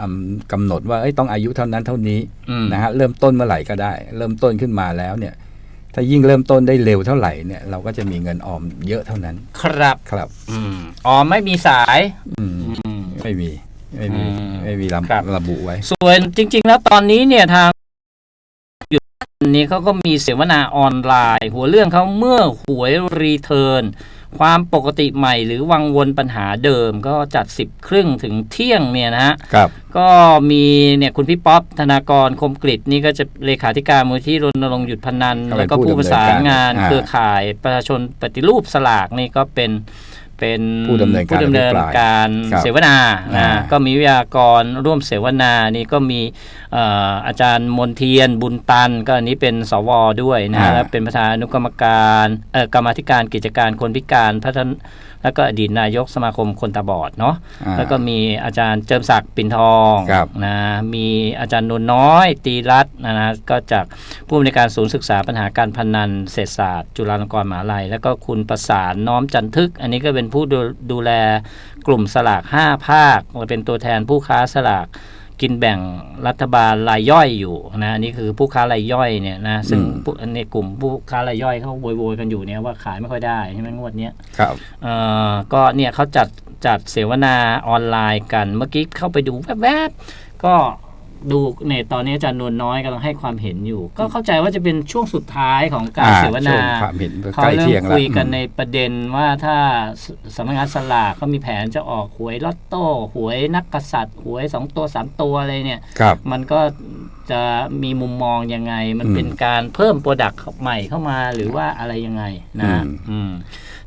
อำกำหนดว่าเอ้ยต้องอายุเท่านั้นเท่านี้อืมนะฮะเริ่มต้นเมื่อไหร่ก็ได้ เริ่มต้นขึ้นมาแล้วเนี่ย ถ้ายิ่งเริ่มต้นได้เร็วเท่าไหร่เนี่ยเราก็จะมีเงินออมเยอะเท่านั้น ครับครับอืมอ๋อไม่มีสายอืมอืมไม่มีไม่มีอืมไม่มีครับระบุไว้ ส่วนจริง ๆ แล้วตอนนี้เนี่ยทางหยุดนี้เขาก็มีเสวนาออนไลน์ หัวเรื่องเขาเมื่อหวยรีเทิร์น ความปกติใหม่หรือวังวนปัญหาเดิมก็จัด 10 ครึ่งถึงเที่ยงเนี่ยนะฮะครับก็มีเนี่ยคุณพี่ป๊อปธนากรคมกริตนี่ก็จะเลขาธิการมูลที่รณรงค์หยุดพนันก็เป็นแล้วก็ผู้ผู้ประสานงานดำเนินการเครือข่ายประชาชนปฏิรูปสลากนี่ก็เป็น เป็นผู้ดำเนินการผู้ดำเนินอภิปรายการครับเสวนาอ่านะก็มีวิทยากรร่วมเสวนานี่ก็มีเอ่ออาจารย์มนเทียนบุญตัน ก็อันนี้เป็นสวด้วยนะอ่าแล้วเป็นประธานอนุกรรมการเอ่อกรรมาธิการกิจการคนพิการพัฒนแล้วก็อดีตนายกสมาคมคนตาบอดเนาะอ่าแล้วก็มีอาจารย์เจิมศักดิ์ปิ่นทองครับนะมีอาจารย์นนท์น้อยตีรัตน์นะนะก็จากผู้อำนวยการศูนย์ศึกษาปัญหาการพนันเศรษฐศาสตร์ จุฬาลงกรณ์มหาลัย แล้วก็คุณประสานน้อมจันทึก อันนี้ก็เป็นผู้ดูดูแลกลุ่มสลาก 5 ภาคมาเป็นตัวแทนผู้ค้าสลาก กินแบ่งรัฐบาลรายย่อยอยู่นะอันนี้คือผู้ค้ารายย่อยเนี่ยนะซึ่งอืมผู้ในกลุ่มผู้ค้ารายย่อยเขาโวยๆกันอยู่เนี่ยว่าขายไม่ค่อยได้ใช่ไหมงวดเนี้ยครับเอ่อก็เนี่ยเขาจัดจัดเสวนาออนไลน์กันเมื่อกี้เข้าไปดูแวบๆก็ ดูเนี่ยตอนนี้อาจารย์นวลน้อยกำลังให้ความเห็นอยู่ ก็เข้าใจว่าจะเป็นช่วงสุดท้ายของการอ่าเสวนาช่วงความเห็นเขาใกล้เริ่เที่ยมงแล้วคุยกันอืมในประเด็นว่าถ้าสสำนักงานสลากเขามีแผนจะออกหวยลอตโต้หวยนักกษัตริย์หวยสองตัวสามตัวอะไรเนี่ยครับมันก็จะมีมุมมองยังไง มันอืมเป็นการเพิ่มโปรดักต์ใหม่เข้ามาหรือว่าอะไรยังไงนะอืมอืม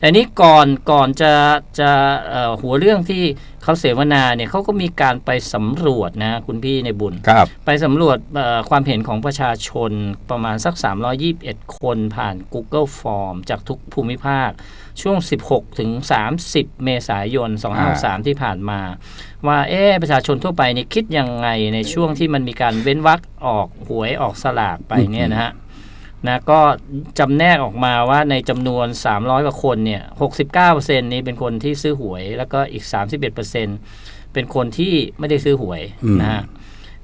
แต่นี้ก่อนก่อนจะจะเอ่อหัวเรื่องที่เขาเสวนาเนี่ยเขาก็มีการไปสำรวจนะคุณพี่ในบุญครับ ไปสำรวจเอ่อความเห็นของประชาชนประมาณสัก 321 คนผ่าน Google Form จากทุกภูมิภาค ช่วง 16 ถึง 30 เมษายน 2563ที่ผ่านมา ว่าเอ๊ะประชาชนทั่วไปเนี่ยคิดยังไงในช่วงที่มันมีการเว้นวรรคออกหวยออกสลากไปเนี่ยนะฮะ นะก็จำแนกออกมาว่าในจำนวน 300 กว่าคนเนี่ย 69%นี้เป็นคนที่ซื้อหวย แล้วก็อีก 31%เป็นคนที่ไม่ได้ซื้อหวยอืมนะฮะ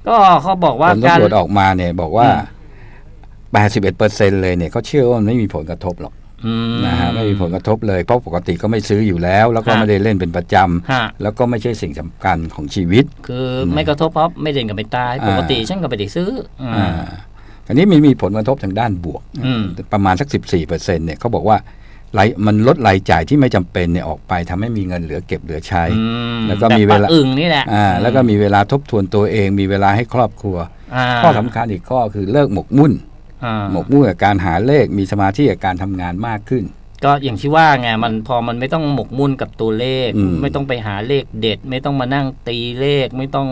ก็เขาบอกว่าผลการตำรวจออกมาเนี่ยบอกว่าอืม81%เลยเนี่ยเขาเชื่อว่ามันไม่มีผลกระทบหรอกอืมนะฮะไม่มีผลกระทบเลยเพราะปกติก็ไม่ซื้ออยู่แล้ว แล้วก็ฮะไม่ได้เล่นเป็นประจำฮะแล้วก็ไม่ใช่สิ่งสำคัญของชีวิต คือไม่กระทบเพราะไม่เด่นกับไม่ตายอ่าปกติฉันก็ไม่ได้ซื้อ อ่าอ่าอันนี้มันมีผลกระทบทางด้านบวกอืมประมาณสัก 14เปอร์เซ็นต์เนี่ยเขาบอกว่ารายมันลดรายจ่ายที่ไม่จำเป็นเนี่ยออกไปทำให้มีเงินเหลือเก็บเหลือใช้อืมแล้วก็มีเวลาแบบปะอึ่งนี่แหละอ่าแล้วก็มีเวลาทบทวนตัวเอง มีเวลาให้ครอบครัวาข้อสำคัญอีกข้อคือเลิกหมกมุ่นอ่าหมกมุ่นกับการหาเลขมีสมาธิกับการทำงานมากขึ้น ก็อย่างที่ว่าไงมันพอมันไม่ต้องหมกมุ่นกับตัวเลขอืมไม่ต้องไปหาเลขเด็ด ไม่ต้องมานั่งตีเลขไม่ต้อง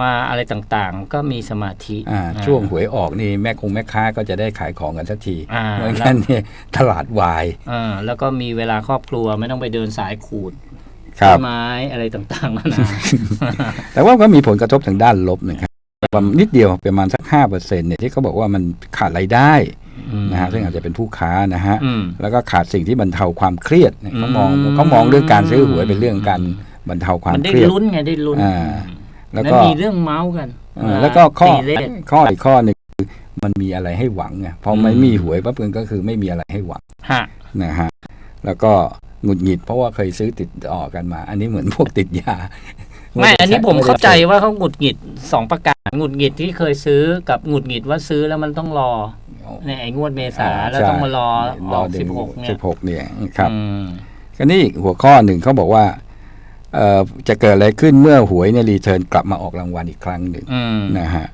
มาอะไรต่างๆ ก็มีสมาธิอ่าอ่าช่วงหวยออกนี่แม่คงแม่ค้าก็จะได้ขายของกันสักทีอ่าเหมือนกันเนี่ยตลาดวายอ่าแล้วก็มีเวลาครอบครัวไม่ต้องไปเดินสายขูดครับต้นไม้อะไรต่างๆนานาแต่ว่าก็มีผลกระทบทางด้านลบนะครับประมาณนิดเดียวประมาณสักห้าเปอร์เซ็นต์เนี่ยที่เขาบอกว่ามันขาดรายได้อืมนะฮะซึ่งอาจจะเป็นผู้ค้านะฮะอืมแล้วก็ขาดสิ่งที่บรรเทาความเครียดเนี่ยเขามองอืมเขามองเรื่องการซื้อหวยเป็นเรื่องการบรรเทาความมันได้เครียดลุ้นไงได้ลุ้นอ่าแล้ว แล้วก็มีเรื่องเมาส์กันเออแล้วก็ข้อตีเลขข้ออีกข้อหนึ่งคือมันมีอะไรให้หวังไงพอไม่มีหวยปั๊บมันก็คือไม่มีอะไรให้หวังฮะนะฮะแล้วก็หงุดหงิดเพราะว่าเคยซื้อติดต่อกันมา อันนี้เหมือนพวกติดยาไม่ อันนี้ผมไได้เข้าใจว่าเขาหงุดหงิดสองประการหงุดหงิดที่เคยซื้อกับหงุดหงิดว่าซื้อแล้วมันต้องรอในไอ้งวดเมษาแล้วต้องมารอออกสิบหกเนี่ยสิบหกเนี่ยครับอืมก็นี่หัวข้อหนึ่งเขาบอกว่าเอ่อ จะเกิดอะไรขึ้นเมื่อหวยในรีเทิร์นกลับมาออกรางวัลอีกครั้งหนึ่งอืมนะฮะ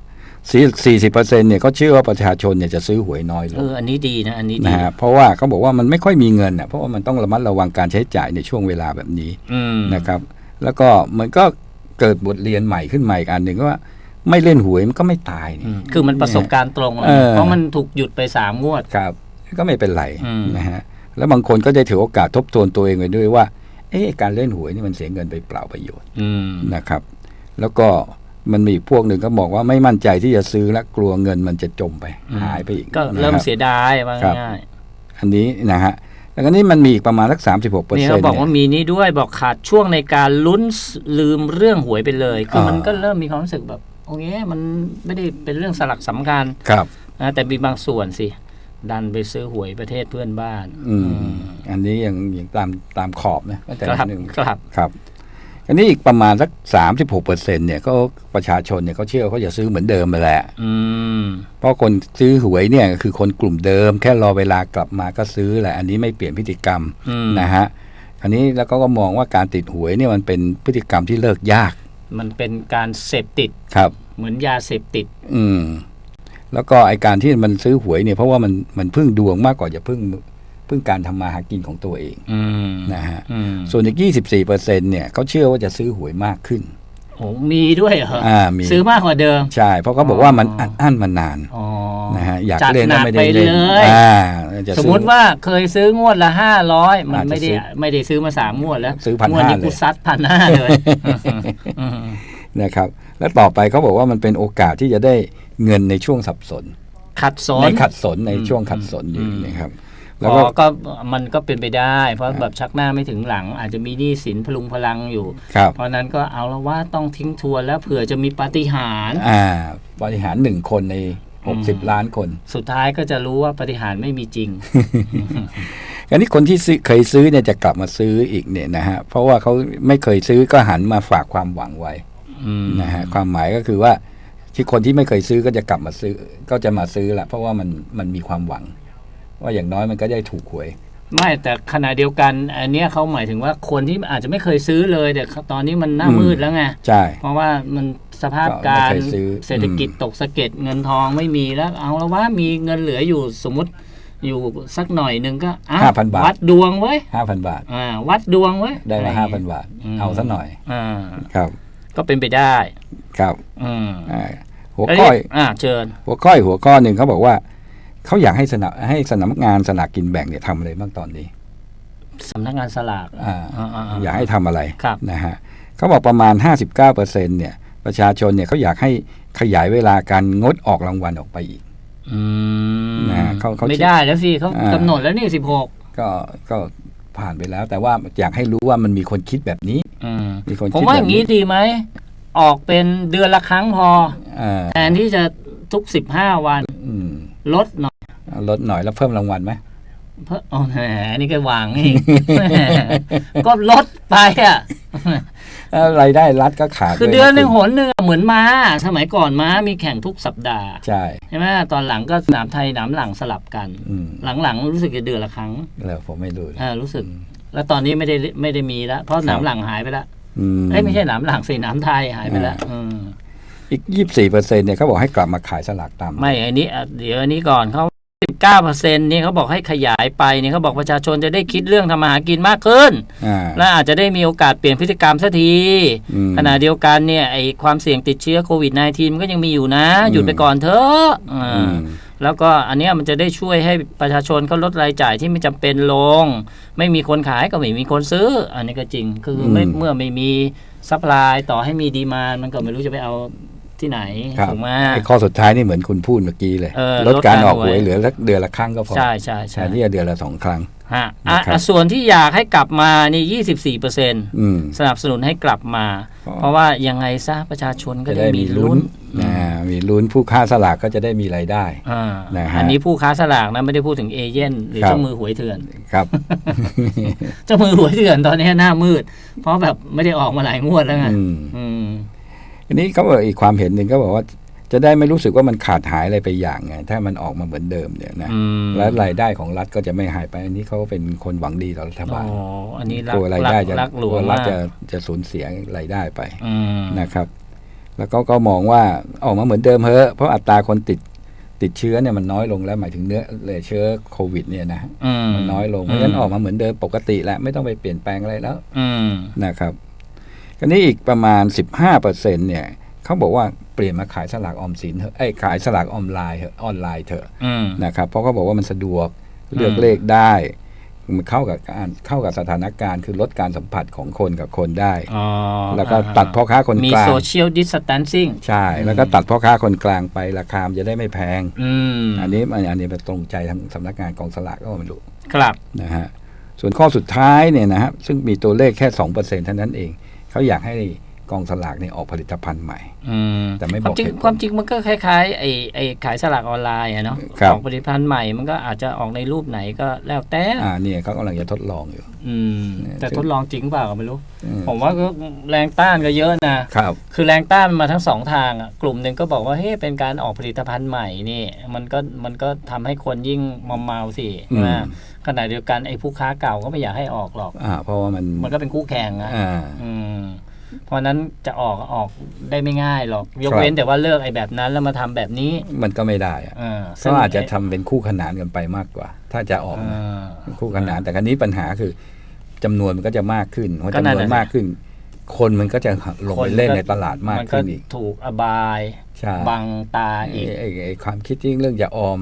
สี่สิบเปอร์เซ็นต์เนี่ยเขาเชื่อว่าประชาชนเนี่ยจะซื้อหวยน้อยลเองออันนี้ดีนะอันนี้ดีนะฮะเพราะว่าเขาบอกว่ามันไม่ค่อยมีเงินอะเพราะว่ามันต้องระมัดระวังการใช้จ่ายในช่วงเวลาแบบนี้อืมนะครับ แล้วก็มันก็เกิดบทเรียนใหม่ขึ้นมาอีกอันหนึ่งว่าไม่เล่นหวยมันก็ไม่ตายนี่อืมคือมันประสบการณ์ตรงเลยเออเพราะมันถูกหยุดไปสามงวดครับ ก็ไม่เป็นไรอืมนะฮะแล้วบางคนก็จะถือโอกาสทบทวนตัวเองไปด้วยว่า เอ๊ะการเล่นหวยนี่มันเสียเงินไปเปล่าประโยชน์อืมนะครับ แล้วก็มันมีอีกพวกหนึ่งก็บอกว่าไม่มั่นใจที่จะซื้อและกลัวเงินมันจะจมไปอืมหายไปอีกก็เริ่มนะครับเสียดายว่าครับง่ายอันนี้นะฮะแล้วก็นี่มันมีอีกประมาณสักสามสิบหกเปอร์นี่เซ็นเขาต์บอกว่ามีนี้ด้วยบอกขาดช่วงในการลุ้นลืมเรื่องหวยไปเลยคือมันก็เริ่มมีความรู้สึกแบบโอเคมันไม่ได้เป็นเรื่องสลักสำคัญครับนะแต่มีบางส่วนสิ ดันไปซื้อหวยประเทศเพื่อนบ้าน อืม อันนี้ยังยังตามตามขอบนะก็แต่ครับหนึ่งครับครับ อันนี้อีกประมาณสักสามสิบหกเปอร์เซ็นต์เนี่ยก็ประชาชนเนี่ยเขาเชื่อเขาจะซื้อเหมือนเดิมไปแหละอืมเพราะคนซื้อหวยเนี่ยคือคนกลุ่มเดิม แค่รอเวลากลับมาก็ซื้อแหละ อันนี้ไม่เปลี่ยนพฤติกรรมอืมนะฮะอันนี้แล้วก็ก็มองว่าการติดหวยเนี่ยมันเป็นพฤติกรรมที่เลิกยาก มันเป็นการเสพติดครับ เหมือนยาเสพติด อืม แล้วก็ไอการที่มันซื้อหวยเนี่ยเพราะว่ามันมันพึ่งดวงมากกว่าจะพึ่งพึ่งการทำมาหากินของตัวเองอืมนะฮะอืมส่วนอีก24เปอร์เซ็นเนี่ยเขาเชื่อว่าจะซื้อหวยมากขึ้นโอ้มีด้วยเหรออ่ามีซื้อมากกว่าเดิม ใช่ เพราะเขาบอกว่ามันอัดอั้นมานานอ๋อนะฮะอยากจัดเล่นหแล้วนักไม่ไปได้เล่นเลยอ่าจะสมซื้อมติว่าเคยซื้องวดละห้าร้อยมันอาจจะไม่ได้ซื้อไม่ได้ซื้อมาสามงวดแล้วซื้อ1,500งวดนี้กูเลยซัดพันห้าเลยอืมนะครับ แล้วต่อไปเขาบอกว่ามันเป็นโอกาสที่จะได้ เงินในช่วงสับสน ขัดสนในขัดสนในอืมช่วงขัดสนอยู่อืมนะครับแล้แล้ววก็ก็ก็มันก็เป็นไปได้ เพราะแบบชักหน้าไม่ถึงหลัง อาจจะมีหนี้สินพลุงพลังอยู่ครับเพราะนั้นก็เอาละว่าต้องทิ้งทวนแล้วเผื่อจะมีปาฏิหาริย์อ่าบริหารหนึ่งคนในอืม60ล้านคน สุดท้ายก็จะรู้ว่าปาฏิหาริย์ไม่มีจริงอันนี้คนที่ซื้อเคยซื้อเนี่ยจะกลับมาซื้ออีกเนี่ยนะฮะ เพราะว่าเขาไม่เคยซื้อก็หันมาฝากความหวังไว้อืมนะฮะความหมายก็คือว่า ที่คนที่ไม่เคยซื้อก็จะกลับมาซื้อ ก็จะมาซื้อละเพราะว่ามันมันมีความหวัง ว่าอย่างน้อยมันก็ได้ถูกหวย ไม่แต่ขณะเดียวกัน อันเนี้ยเขาหมายถึงว่าคนที่อาจจะไม่เคยซื้อเลย แต่ตอนนี้มันหน้าอืมมืดแล้วไงใช่เพราะว่ามันสภาพก็การไม่เคยซื้อเศรษฐกิจตกสะเก็ดเงินทองไม่มีแล้ว เอาแล้วว่ามีเงินเหลืออยู่สมมติอยู่สักหน่อยหนึ่งก็อะ5,000บาทวัดดวงเว้ยห้าพันบาทอ่าวัดดวงเว้ยได้อะรมาอย่ห้างพันเงี้ยบาทอืมเอาซะหน่อยอ่าครับ ก็เป็นไปได้ ครับอืมอ่าหัวแล้วข้อนี่อ่าเชิญ หัวข้ออีกหัวข้อหนึ่งเขาบอกว่าเขาอยากให้สนับให้สำนักงานสลากกินแบ่งเนี่ยทำอะไรบ้างตอนนี้สำนักงานสลากอ่าอ่าๆๆอยากให้ทำอะไรครับนะฮะเขาบอกประมาณ 59เปอร์เซ็นเนี่ยประชาชนเนี่ยเขาอยากให้ขยายเวลาการงดออกรางวัลออกไปอีกอืมนะฮะเขาเขาไม่ได้แล้วสิเขาอ่ากำหนดแล้วนี่สิบหกก็ก็ผ่านไปแล้ว แต่ว่าอยากให้รู้ว่ามันมีคนคิดแบบนี้มีคนผมคิดว่าแบอบย่างนี้นี้ดีไหม ออกเป็นเดือนละครั้งพออ่าแทนที่จะทุกสิบห้าวันอืมลดหน่อยลดหน่อยแล้วเพิ่มรางวัลไหมเพิ่มโอ้แหมอันนี่ก็วางอีกแหมก็ลดไปอะแล้วรายได้รัฐก็ขาดคือด้วยเดือนหนึ่งคุหณนหนึ่งอะเหมือนม้า สมัยก่อนม้ามีแข่งทุกสัปดาห์ ใช่ใช่ไหมตอนหลังก็สนามไทยสนามหลังสลับกันอืมหลังๆรู้สึกจะเดือนละครั้งแล้วผมไม่รู้เลยอ่ารู้สึก แล้วตอนนี้ไม่ได้ไม่ได้มีแล้วเพราะสนามครับหลังหายไปแล้ว อืมเอ้ยไม่ใช่สนามหลังสิสนามไทยหายไปแล้วอ่าอืมอีกยี่สี่เปอร์เซ็นเนี่ยเขาบอกให้กลับมาขายสลากตามไม่อันนี้อะเดี๋ยวอันนี้ก่อนเขาสิบเก้าเปอร์เซ็นต์นี่เขาบอกให้ขยายไปเนี่ยเขาบอกประชาชนจะได้คิดเรื่องทำมาหากินมากขึ้นอ่าและอาจจะได้มีโอกาสเปลี่ยนพฤติกรรมสักทีอืมขณะเดียวกันเนี่ยไอความเสี่ยงติดเชื้อโควิด -19 มันก็ยังมีอยู่นะ หยุดไปก่อนเถอะอ่าอืม แล้วก็อันเนี้ยมันจะได้ช่วยให้ประชาชนเขาลดรายจ่ายที่ไม่จำเป็นลง ไม่มีคนขายก็ไม่มีคนซื้อ อันนี้ก็จริงคือไม่อืมเมื่อไม่มีซัพพลายต่อให้มีดีมานมันก็ไม่รู้จะไปเอา ที่ไหนครับถูกไหมไอ้ข้อสุดท้ายนี่เหมือนคุณพูดเมื่อกี้เลยเออลดการออกลดการหวยหวยเหลือสักเดือนละครั้งก็พอใช่ใช่แทใช่นที่จะเดือนละสองครั้งฮะอะนะครับอะส่วนที่อยากให้กลับมานี่24เปอร์เซ็นต์อืมสนับสนุนให้กลับมาอ๋อเพราะว่ายังไงซะประชาชนก็จะได้ได้มีมีลุ้ลุ้นนอ่ามีลุ้นผู้ค้าสลากก็จะได้มีรายได้อ่านะฮะอันนี้ผู้ค้าสลากนะไม่ได้พูดถึงเอเย่นหรือครับเจ้ามือหวยเถื่อนครับเจ้ามือหวยเถื่อนตอนนี้หน้ามืด เพราะแบบไม่ได้ออกมาหลายงวดแล้วไง อืมอืมอันนี้เขาบอกอีกความเห็นหนึ่งก็บอกว่าจะได้ไม่รู้สึกว่ามันขาดหายอะไรไปอย่างไง ถ้ามันออกมาเหมือนเดิมเนี่ยนะอืมแล้วรายได้ของรัฐก็จะไม่หายไป อันนี้เขาเป็นคนหวังดีต่อรัฐอ๋บาลออันนี้รักกลัวรายได้จะรักหลกวลังวรัฐมากจะจะสูญเสียรายได้ไปอืมนะครับ แล้วก็ก็มองว่าออกมาเหมือนเดิมเฮ้อะเพราะอัตราคนติดติดเชื้อเนี่ยมันน้อยลงแล้วหมายถึงเนื้อเลยเชื้อโควิด เนี่ยนะอืมมันน้อยลงเพราะฉะนั้นออกมาเหมือนเดิมปกติแล้วไม่ต้องไปเปลี่ยนแปลงอะไรแล้วอืมนะครับ อันนี้อีกประมาณ 15เปอร์เซ็นเนี่ยเขาบอกว่าเปลี่ยนมาขายสลากออมสินเถอะไอ้ยขายสลากออนไลน์เถอะออนไลน์เถอะอืมนะครับเพราะเขาบอกว่ามันสะดวกเลือกอืมเลขได้มันเข้ากับการเข้ากับสถานการณ์คือลดการสัมผัสของคนกับคนได้อ๋อแล้วก็ตัดพ่อค้าคนมีกลางโซเชียลดิส a ทนซิ่งใช่ แล้วก็ตัดพ่อค้าคนกลางไปราคามันจะได้ไม่แพงอืมอันนี้อันนี้เป็นตรงใจทางสำนักงานกองสลากก็ไม่รู้ครับนะฮะส่วนข้อสุดท้ายเนี่ยนะฮะซึ่งมีตัวเลขแค่สองเปอร์เซ็นต์เท่านั้นเอง เขาอยากให้กองสลากเนี่ยออกผลิตภัณฑ์ใหม่อืมแต่ไม่คบวาอมกจริงเหตุผลความจริงมันก็คล้ายๆไอ้ไอ้ขายสลากออนไลน์อะเนาะครับออกผลิตภัณฑ์ใหม่มันก็อาจจะออกในรูปไหนก็แล้วแต่อ่าเนี่ยเขากำลังจะทดลองอยู่ อืมเนี่ยแต่ทดลองจริงเปล่าก็ไม่รู้อืมผมว่าก็แรงต้านก็เยอะนะครับ คือแรงต้านมันมาทั้งสองทางอะกลุ่มหนึ่งก็บอกว่าเฮ้ยเป็นการออกผลิตภัณฑ์ใหม่นี่ มันก็มันก็ทำให้คนยิ่งมอมเมาสิอืใช่ไหมม ขณะเดียวกันไอ้ผู้ค้าเก่าก็ไม่อยากให้ออกหรอกอ่าเพราะว่ามันมันก็เป็นคู่แข่งนะอ่าอืมเพราะฉะนั้นจะออกก็ออกได้ไม่ง่ายหรอก ยกครับเว้นแต่ว่าเลิกไอ้แบบนั้นแล้วมาทำแบบนี้ มันก็ไม่ได้อะเออเขาอาจจะทำเป็นคู่ขนานกันไปมากกว่า ถ้าจะออกเอนะอคู่ขนานแต่ครั้นี้ปัญหาคือจำนวนมันก็จะมากขึ้นพอก็จำนั่นนวนน่ะสิมากขึ้น คนมันก็จะลงไปเล่นในตลาดมากมันก็ขึ้นอีกถูกอบายใช่บังตาอีกไอ้ไอ้ไอ้ความคิดที่เรื่องจะออม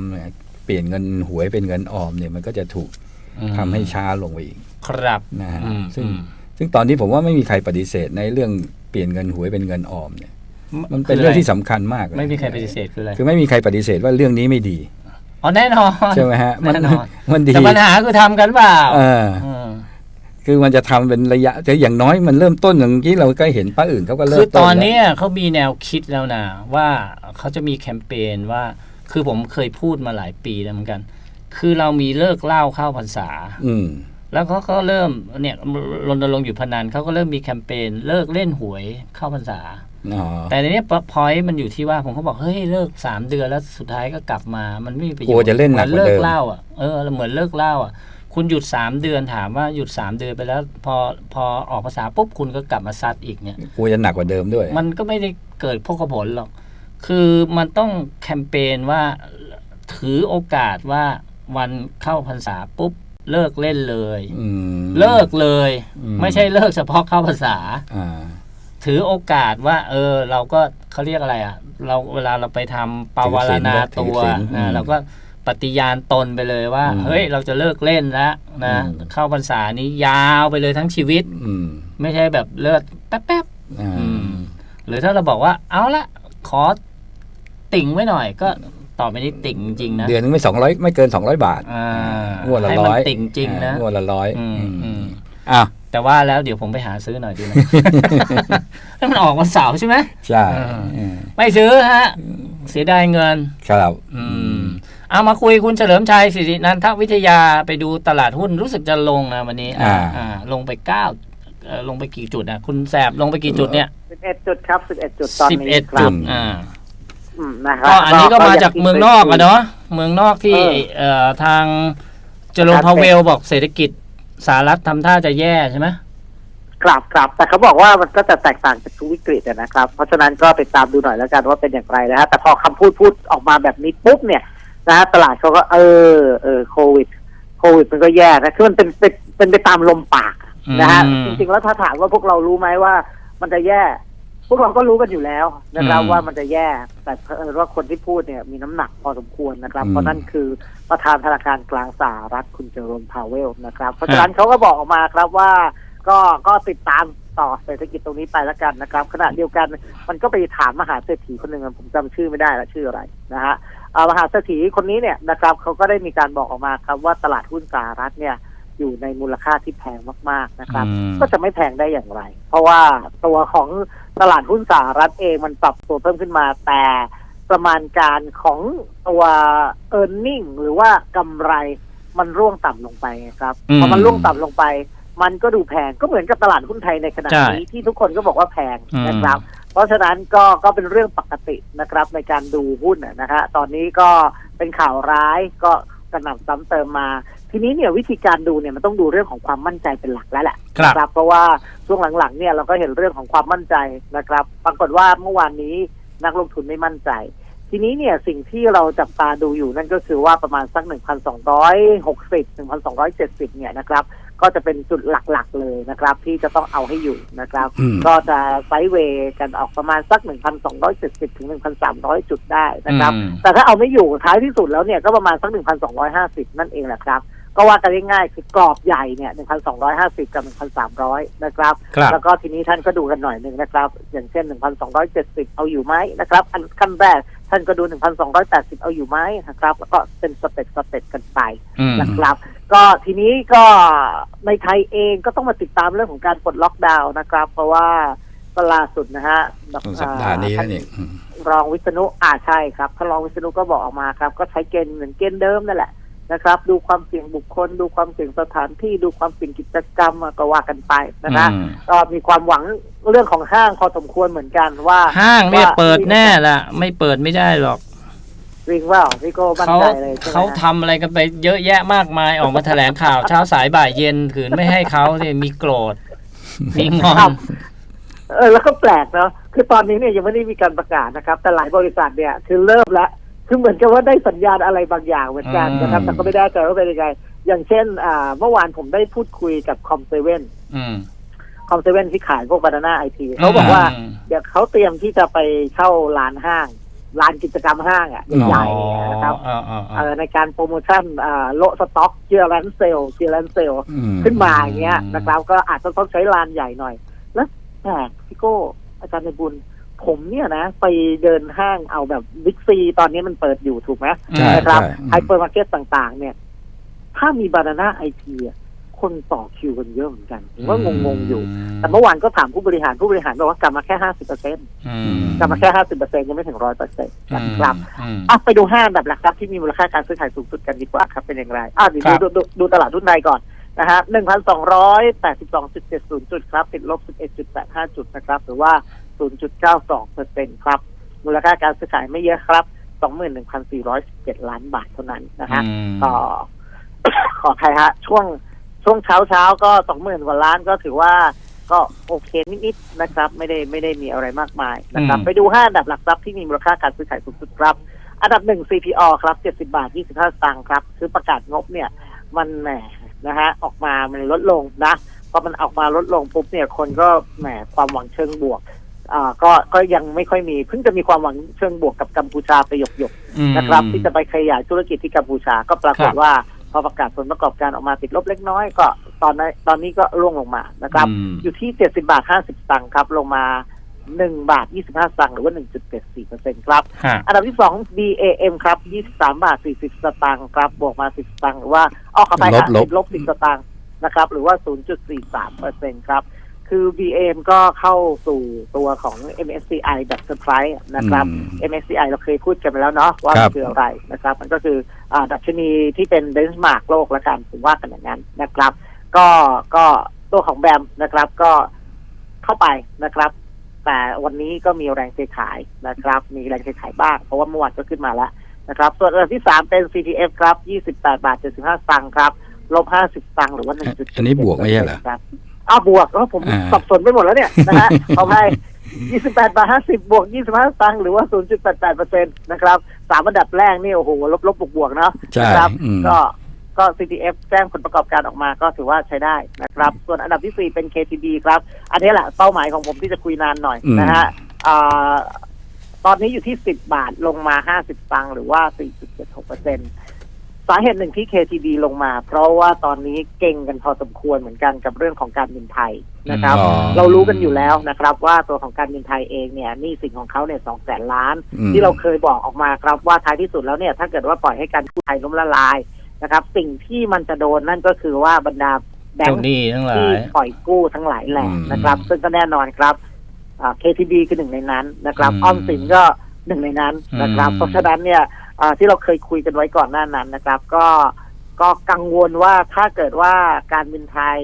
เนี่ยเปลี่ยนเงินหวยเป็นเงินออมเนี่ยมันก็จะถูกอืมทำให้ช้าลงไปอีก ครับนะฮะอืมซึ่งอืมซึ่งตอนนี้ผมว่าไม่มีใครปฏิเสธในเรื่องเปลี่ยนเงินหวยเป็นเงินออมเนี่ย มันเป็นเรื่องที่สำคัญมากเลยไม่มีใครปฏิเสธคืออะไรคือไม่มีใครปฏิเสธว่าเรื่องนี้ไม่ดีอ๋อแน่นอนใช่ไหมฮะมันแน่นอนมันดีแต่ปัญหาคือทำกันเปล่าเออมคือมันจะทำเป็นระยะแต่อย่างน้อยมันเริ่มต้นอย่างที่เราก็เห็นป้าอื่นเขาก็เริ่คืมอต้นตอนแล้วเนี้ยเขามีแนวคิดแล้วนะว่าเขาจะมีแคมเปญว่า คือผมเคยพูดมาหลายปีแล้วเหมือนกัน คือเรามีเลิกเหล้าเข้าพรรษา อืม แล้วเขาก็เริ่มเนี่ยรณรงค์อยู่พนันเขาก็เริ่มมีแคมเปญเลิกเล่นหวยเข้าพรรษา อ๋อ แต่ในเนี้พอยต์มันอยู่ที่ว่าผมก็บอกเฮ้ยเลิกสามเดือนแล้วสุดท้ายก็กลับมามันไม่มีประโยชน์กลัวจะเล่นหนักมือกว่าเลิเดิกมเหล้าอะเออเหมือนเลิกเหล้าอะ คุณหยุดสามเดือนถามว่าหยุดสามเดือนไปแล้ว พอพอออกภาษาปุ๊บคุณก็กลับมาซัดอีกเนี่ย กลัวจะหนักกว่าเดิมด้วย มันก็ไม่ได้เกิดพกผลหรอก คือมันต้องแคมเปญว่าถือโอกาสว่าวันเข้าพรรษาปุ๊บเลิกเล่นเลยอืมเลิกเลยอืมไม่ใช่เลิกเฉพาะเข้าพรรษาอ่าถือโอกาสว่า เออ เราก็เขาเรียกอะไรอะ เราเวลาเราไปทำปาวารณาตัวถือศีลอือ่ามเราก็ปฏิญาณตนไปเลยว่าอืมเฮ้ย เราจะเลิกเล่นแล้วนะอืมเข้าพรรษานี้ยาวไปเลยทั้งชีวิตอืมไม่ใช่แบบเลิกแป๊บๆอ่าอืมหรือถ้าเราบอกว่าเอาละขอ ติ่งไว้หน่อยก็ต่อไปนี้ติ่งจริงๆนะ เดือนนึงไม่สองร้อยไม่เกินสองร้อยบาทอ่างวดละให้ร้มันอยติ่งจริงนะอ่างวดละร้อยอืมอืมอืมอ้าวแต่ว่าแล้วเดี๋ยวผมไปหาซื้อหน่อยดีไหมถ้ามันออกวันเสาร์ใช่ไหมใช่อ่าอืมไม่ซื้อฮะ เสียดายเงิน ครับอืมเอามาคุยคุณเฉลิมชัยสิรินันทวิทยาไปดูตลาดหุ้นรู้สึกจะลงนะวันนี้ อ่าอ่า ลงไปเก้าเอ่อลงไปกี่จุดนะคุณแสบลงไปกี่จุดเนี่ยสิบเอ็ดจุดครับสิบเอ็ดจุดตอนสิบนี้เอ็ดครัจุบดอ่าอืม นะครับก็อันนี้ก็มาจากเมืองนอกอะเนาะเนาะเมืองนอกที่เออเอ่อทางเจอร์โรมครับพาเวลบอกเศรษฐกิจสหรัฐทำท่าจะแย่ใช่ไหมกลับกลับแต่เขาบอกว่ามันก็จะแตกต่างจากทุกวิกฤตอะนะครับ เพราะฉะนั้นก็ติดตามดูหน่อยแล้วกันว่าเป็นอย่างไรนะฮะแต่พอคำพูดพูดออกมาแบบนี้ปุ๊บเนี่ยนะฮะตลาดเขาก็เออเออโควิด โควิดมันก็แย่นะคือมันเป็นเป็นเป็นไปตามลมปากนะฮะอืมจริงๆแล้วถ้าถามว่าพวกเรารู้ไหมว่ามันจะแย่ พวกเราก็รู้กันอยู่แล้วนะครับอืม ว่ามันจะแย่ แต่เผอิญว่าคนที่พูดเนี่ยมีน้ำหนักพอสมควรนะครับ อืมเพราะนั่นคือประธานธนาคารกลางสหรัฐคุณเจอโรมพาวเวลนะครับ เพราะฉะนั้นเขาก็บอกออกมาครับว่าก็ก็ติดตามต่อเศรษฐกิจตรงนี้ไปแล้วกันนะครับ ขณะเดียวกันมันก็ไปถามมหาเศรษฐีคนหนึ่งอะผมจำชื่อไม่ได้ละชื่ออะไรนะฮะเอ่อมหาเศรษฐีคนนี้เนี่ยนะครับเขาก็ได้มีการบอกออกมาครับว่าตลาดหุ้นสหรัฐเนี่ยอยู่ในมูลค่าที่แพงมากๆนะครับ อืม ก็จะไม่แพงได้อย่างไร เพราะว่าตัวของ ตลาดหุ้นสหรัฐเองมันปรับตัวเพิ่มขึ้นมาแต่ประมาณการของตัว e a r n i n g หรือว่ากำไรมันร่วงต่ำลงไปไงครับอืมพอมันร่วงต่ำลงไป มันก็ดูแพงก็เหมือนกับตลาดหุ้นไทยในขณะใช่นี้ที่ทุกคนก็บอกว่าแพงอืมนะครับ เพราะฉะนั้นก็ก็เป็นเรื่องปกตินะครับ ในการดูหุ้นนะนะฮะตอนนี้ก็เป็นข่าวร้ายก็กระหน่ำซ้ำเติมมา ทีนี้เนี่ยวิธีการดูเนี่ยมันต้องดูเรื่องของความมั่นใจเป็นหลักแล้วแหละครับนะครับ เพราะว่าช่วงหลังๆเนี่ยเราก็เห็นเรื่องของความมั่นใจนะครับ ปรากฏว่าเมื่อวานนี้นักลงทุนไม่มั่นใจ ทีนี้เนี่ยสิ่งที่เราจับตาดูอยู่นั่นก็คือว่าประมาณสัก 1,260 1,270 เนี่ยนะครับ ก็จะเป็นจุดหลักๆเลยนะครับ ที่จะต้องเอาให้อยู่นะครับอืมก็จะไซด์เวย์กันออกประมาณสัก 1,270 ถึง 1,300 จุดได้นะครับอืมแต่ถ้าเอาไม่อยู่ท้ายที่สุดแล้วเนี่ยก็ประมาณสัก 1,250 นั่นเองแหละครับ ก็ว่ากันง่ายๆคือกรอบใหญ่เนี่ย1,250กับ1,300นะครับครับ แล้วก็ทีนี้ท่านก็ดูกันหน่อยหนึ่งนะครับ อย่างเช่น1,270เอาอยู่ไหมนะครับอันขั้นแรกท่านก็ดู1,280เอาอยู่ไหมนะครับ แล้วก็เป็นสเต็ปสเต็ปกันไปอืมนะครับ ก็ทีนี้ก็ในไทยเองก็ต้องมาติดตามเรื่องของการปลดล็อกดาวน์นะครับ เพราะว่าก็ล่าสุดนะฮะต้นสัปดาห์นี้นั่นเองอืมรองวิษณุอ่าใช่ครับท่านรองวิษณุก็บอกออกมาครับ ก็ใช้เกณฑ์เหมือนเกณฑ์เดิมนั่นแหละ นะครับ ดูความเสี่ยงบุคคล ดูความเสี่ยงสถานที่ดูความเสี่ยงกิจกรรมก็ว่ากันไปนะฮะอืมก็มีความหวังเรื่องของห้างพอสมควรเหมือนกันว่าห้างเนี่ยว่าเปิดแน่ละไม่เปิดไม่ได้หรอกจริงว่าพี่โก้มั่นเขาใจเลยใช่ไหมเขาฮะทำอะไรกันไปเยอะแยะมากมายออกมาแถลงข่าวเช้าสายบ่ายเย็นขืนไม่ให้เขาเนี่ยมีโกรธมีงอครันบเออแล้วก็แปลกเนาะคือตอนนี้เนี่ยยังไม่ได้มีการประกาศนะครับ แต่หลายบริษัทเนี่ย คือเริ่มแล้ว คือเหมือนกับว่าได้สัญญาณอะไรบางอย่างเหมือนกันนะครับอืมแต่ก็ไม่ได้ใจว่าเป็นยังไงอย่างเช่น อ่า เมื่อวานผมได้พูดคุยกับคอมเซเว่นอืมคอมเซเว่นที่ขายพวกบานาน่าไอทีเขาบอกว่าเดี๋ยวเขาเตรียมที่จะไปเช่าร้านห้างร้านกิจกรรมห้างอะใหญ่ๆนะครับอ๋ออ๋ออ๋อเออในการโปรโมชั่นอ่าโละสต็อกเจียรันเซลเจียรันเซลอืมขึ้นมาอย่างเงี้ยนะครับก็อาจจะต้องใช้ลานใหญ่หน่อย แล้วแปลกพี่โก้อาจารย์ในบุญ ผมเนี่ยนะ ไปเดินห้างเอาแบบบิ๊กซีตอนนี้มันเปิดอยู่ถูกไหมใช่นะครับใช่ ไฮเปอร์มาร์เก็ตต่างๆ เนี่ย ถ้ามีบานาน่าไอทีคนต่อคิวกันเยอะเหมือนกันผมว่างงๆอยู่ แต่เมื่อวานก็ถามผู้บริหารผู้บริหารบอกว่ากลับมาแค่ห้าสิบเปอร์เซ็นต์อืมกลับมาแค่ห้าสิบเปอร์เซ็นต์ยังไม่ถึงร้อยเปอร์เซ็นต์นะครับอืม อะไปดูห้างแบบหลักทรัพย์ที่มีมูลค่าการซื้อขายสูงสุดกันดีกว่าครับเป็นอย่างไรอะเดี๋ยวครับดูดูดูตลาดหุ้นไทยก่อนนะฮะหนึ่งพันสองร้อยแปดสิบสองจุดเจ็ดศูนย์จุดครับติดลบสิบเอ็ดจุดแปดห้าจุดนะครับหรือว่า ศูนย์จุดเก้าสองเปอร์เซ็นต์ครับ มูลค่าการซื้อขายไม่เยอะครับสองหมื่นหนึ่งพันสี่ร้อยสิบเจ็ดล้านบาทเท่านั้นนะฮะอืมต่อขอใครฮะ ช่วงช่วงเช้าเช้าๆก็สองหมื่นกว่าล้านก็ถือว่าก็โอเคนิดๆนะครับ ไม่ได้ไม่ได้มีอะไรมากมายนะครับอืมไปดูห้าอันดับหลักทรัพย์ที่มีมูลค่าการซื้อขายสูงสุดครับ อันดับหนึ่ง CPO ครับเจ็ดสิบาทยี่สิบห้าสตางค์ครับคือประกาศงบเนี่ย มันแหมนะฮะออกมามันลดลงนะพอมันออกมาลดลงปุ๊บเนี่ยคนก็แหมความหวังเชิงบวกอ่า ก็ก็ยังไม่ค่อยมี เพิ่งจะมีความหวังเชิงบวกกับกัมพูชาไปหยกหยกๆอืมนะครับ ที่จะไปขยายธุรกิจที่กัมพูชาก็ปรากฏครับว่าพอประกาศผลประกอบการออกมาติดลบเล็กน้อยก็ตอนนี้ตอนนี้ก็ร่วงลงมานะครับอืมอยู่ที่เจ็ดสิบาทห้าสิบตังค์ครับ ลงมาหนึ่งบาทยี่สิบห้าตังค์หรือว่าหนึ่งจุดเจ็ดสี่เปอร์เซ็นครับฮะอันดับที่สอง BAM ครับยี่สิบสามบาทสี่สิบสตางค์ครับบวกมาสิบสตางค์หรือว่าอ้อขอไปครับลบลบติดลบสิบสตางค์นะครับ หรือว่าศูนย์จุดสี่สามเปอร์เซ็นครับ คือ BAM ก็เข้าสู่ตัวของ MSCI แบบเซอร์ไพรส์นะครับอืม MSCI เราเคยพูดกันไปแล้วเนาะว่าครัมันบคืออะไรนะครับ มันก็คืออ่าดัชนีที่เป็นเบนช์มาร์กโลกละกันผมว่ากันอย่างนั้นนะครับ ก็ก็ตัวของแบมนะครับก็เข้าไปนะครับ แต่วันนี้ก็มีแรงเทขายนะครับ มีแรงเทขายบ้าง เพราะว่าเมื่อวานก็ขึ้นมาแล้วนะครับ ส่วนอันดับที่สามเป็น CTF ครับ 28 บาท 75สตางค์ครับลบ50สตางค์หรือว่า1จุดอันนี้บวกไม่ใช่เหรอครับ อ้าวบวกแล้วผมอ่า สับสนไปหมดแล้วเนี่ยนะฮะ เอาให้28บาท50บวก25สตางค์หรือว่า0.88เปอร์เซ็นต์นะครับสามอันดับแรกนี่โอ้โหลบลบบวกบวกๆเนาะใช่นะครับ อืม ก็ก็ CTF แจ้งผลประกอบการออกมาก็ถือว่าใช้ได้นะครับ ส่วนอันดับที่ 4 เป็น KTB ครับ อันนี้แหละเป้าหมายของผมที่จะคุยนานหน่อยอืม นะฮะอ่าตอนนี้อยู่ที่ 10 บาทลงมา 50ตังค์หรือว่า 4.76เปอร์เซ็นต์ สาเหตุหนึ่งที่ KTB ลงมา เพราะว่าตอนนี้เก่งกันพอสมควรเหมือนกันกับเรื่องของการบินไทยนะครับ อ๋อ เรารู้กันอยู่แล้วนะครับ ว่าตัวของการบินไทยเองเนี่ยหนี่สินของเขาเนี่ยสองแสนล้าน อืม ที่เราเคยบอกออกมาครับว่าท้ายที่สุดแล้วเนี่ยถ้าเกิดว่าปล่อยให้การกู้ไทยล้มละลายนะครับ สิ่งที่มันจะโดนนั่นก็คือว่าบรรดาแบงเจ้าก์หนี้ทั้งหลาที่ย ปล่อยกู้ทั้งหลายแหล่อืมนะครับ ซึ่งก็แน่นอนครับอ่า KTB คือหนึ่งในนั้นนะครับอืม ออมสินก็ หนึ่งในนั้นนะครับอืมเพราะฉะนั้นเนี่ยอ่าที่เราเคยคุยกันไว้ก่อนหน้านั้นนะครับ ก็ก็กังวลว่าถ้าเกิดว่าการบินไทย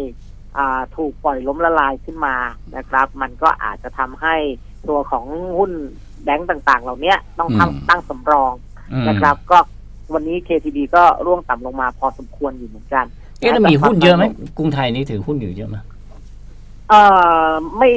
อ่าถูกปล่อยล้มละลายขึ้นมานะครับ มันก็อาจจะทำให้ตัวของหุ้นแบงก์ต่าง ๆ เหล่าเนี้ยต้องอืมตั้งตั้งสำรองอืมนะครับ ก็วันนี้ KTB ก็ร่วงต่ำลงมาพอสมควรอยู่เหมือนกันเอ๊ะแล้วมีหุ้นเยอะไหมกรุงไทยนี่ถือหุ้นอยู่เยอะไหมเอ่อไม่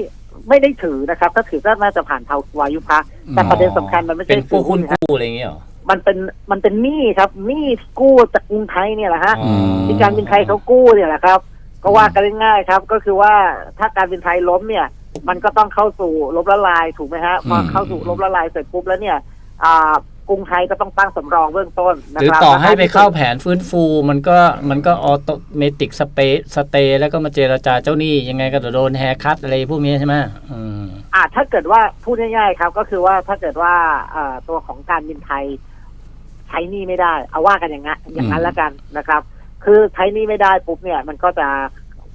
ไม่ได้ถือนะครับ ถ้าถือก็น่าจะผ่านเทาวายุพักแต่ประเด็นสำคัญมันไม่เป็ใช่นพวกหุ้นครับกู้อะไรอย่างเงี้ยเหรอมันเป็นมันเป็นหนี้ครับหนี้ที่กู้จากกรุงไทยเนี่ยแหละฮะอ๋อที่การบินไทยเขากู้เนี่ยแหละครับ ก็ว่ากันง่ายๆครับ ก็คือว่าถ้าการบินไทยล้มเนี่ย มันก็ต้องเข้าสู่ล้มละลายถูกไหมฮะพออืมเข้าสู่ล้มละลายเสร็จปุ๊บแล้วเนี่ย อ่า กรุงไทยก็ต้องตั้งสำรองเบื้องต้นนะหรือครับต่อให้ไปเข้าแล้วแผนฟื้นฟูมันก็มันก็ออโตเมติกสเปสเตย์แล้วก็มาเจรจาเจ้าหนี้ยังไงก็โดนแฮร์คัตอะไรพวกนี้ใช่ไหมอืมอ่าถ้าเกิดว่าพูดง่ายๆครับ ก็คือว่าถ้าเกิดว่าเอ่อตัวของการบินไทย ใช้หนี้ไม่ได้ เอาว่ากันอย่างนั้นอย่างนั้นแล้วกันนะครับ คือใช้หนี้ไม่ได้ปุ๊บเนี่ย มันก็จะ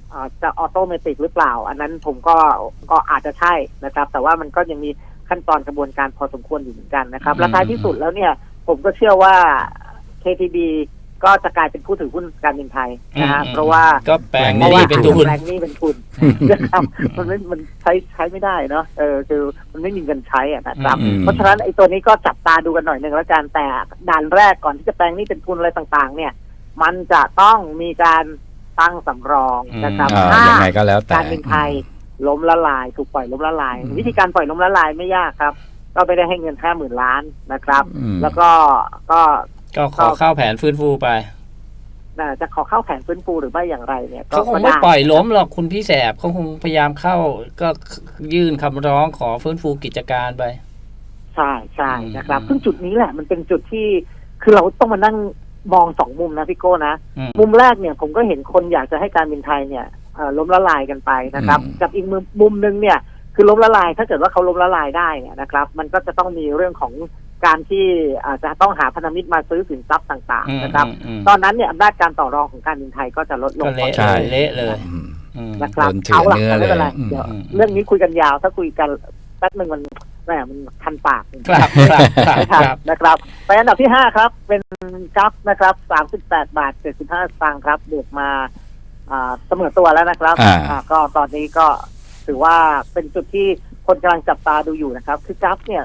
เอ่อจะออโตเมติกหรือเปล่า อันนั้นผมก็ก็อาจจะใช่นะครับ แต่ว่ามันก็ยังมี ขั้นตอนกระบวนการพอสมควรอยู่เหมือนกันนะครับอืมและท้ายที่สุดแล้วเนี่ย ผมก็เชื่อว่า KTB ก็จะกลายเป็นผู้ถือหุ้นการบินไทยนะฮะอืมเพราะว่าก็แปลงแปลงเพราะหว่านี้เป็นทุนแปลงหนี้เป็นทุนนะครับมันไม่มันใช้ใช้ไม่ได้เนาะเออคือมันไม่มีเงินใช้อะนะครับอืมเพราะฉะนั้นไอ้ตัวนี้ก็จับตาดูกันหน่อยหนึ่งแล้วกันแต่ด่านแรกก่อนที่จะแปลงหนี้เป็นทุนอะไรต่าง ๆ เนี่ย มันจะต้องมีการตั้งสำรองนะครับอ่าถ้ายังไงก็แล้วแต่การบินไทย ล้มละลายถูกปล่อยล้มละลายอืมวิธีการปล่อยล้มละลายไม่ยากครับ ก็ไม่ได้ให้เงินห้าหมื่นล้านนะครับอืมแล้วก็ก็ก็ขอเข้าแผนฟื้นฟูไปน่าจะขอเข้าแผนฟื้นฟูหรือไม่อย่างไรเนี่ยก็เขาคงก็ไม่ด้ปล่อยล้มหรอกคุณพี่แสบเขาคงพยายามเข้าก็ยื่นคำร้องขอฟื้นฟูกิจการไป ใช่ใช่นะครับอืมซึ่งจุดนี้แหละ มันเป็นจุดที่คือเราต้องมานั่งมองสองมุมนะพี่โก้นะอืมมุมแรกเนี่ยผมก็เห็นคนอยากจะให้การบินไทยเนี่ยเอ่อ ล้มละลายกันไปนะครับอืมกับอีกมุมมุมหนึงเนี่ยคือล้มละลาย ถ้าเกิดว่าเขาล้มละลายได้เนี่ยนะครับ มันก็จะต้องมีเรื่องของการที่อาจจะต้องหาพันธมิตรมาซื้อสินทรัพย์ต่างอืมๆนะครับอืมตอนนั้นเนี่ยอำนาจการต่อรองของการบินไทยก็จะลดลก็งเละใช่เละเลยอืมอืมนะครับโดนเฉือนเอาละเนื้อไม่เป็นไรเลยอืมเดี๋ยวอืมเรื่องนี้คุยกันยาวถ้าคุยกันแป๊บหนึ่งมันแหมมันคันปากครับครับครับไม่คทันรับนะครับไปอันดับที่ห้าครับ เป็นกัฟนะครับสามสิบแปดบาทเจ็ดสิบห้าสตางค์ครับบวกมาอ่า เสมอตัวแล้วนะครับอ่าอ่าก็ตอนนี้ก็ถือว่าเป็นจุดที่คนกำลังจับตาดูอยู่นะครับ คือกัฟเนี่ย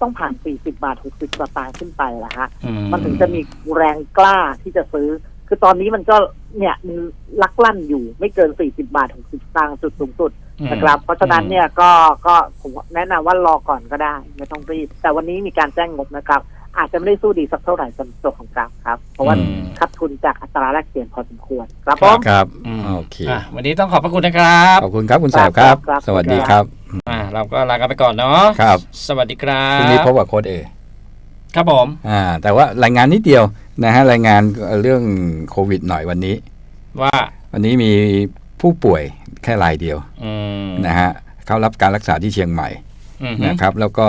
ต้องผ่าน 40 บาท 60สตางค์ขึ้นไปแหละฮะอืมันถึงจะมีแรงกล้าที่จะซื้อ คือตอนนี้มันก็เนี่ยมันลักลั่นอยู่ไม่เกิน 40 บาท 60สตางค์จุดสูงสุดนะครับ เพราะฉะนั้นเนี่ยก็ก็ผมแนะนำว่ารอก่อนก็ได้ ไม่ต้องรีบ แต่วันนี้มีการแจ้งงบนะครับ อาจจะไม่ได้สู้ดีสักเท่าไหร่สำหรับตัวของกราฟครับ เพราะว่าอืมคัดทุนจากอัตราแลกเปลี่ยนพอสมควรครับผม ครับอืมโอเคอะวันนี้ต้องขอบพระคุณนะครับ ขอบคุณครับคุณแสบครับ ครับ สวัสดีครับอ่าเราก็ลากันไปก่อนเนาะครับสวัสดีครัพรุ่งนี้พบบกับโค้ดเอ ครับผม อ่าแต่ว่ารายงานนิดเดียวนะฮะรายงานเรื่องโควิดหน่อยวันนี้ ว่าวันนี้มีผู้ป่วยแค่รายเดียวอืมนะฮะเข้ารับการรักษาที่เชียงใหม่อืม นะครับ แล้วก็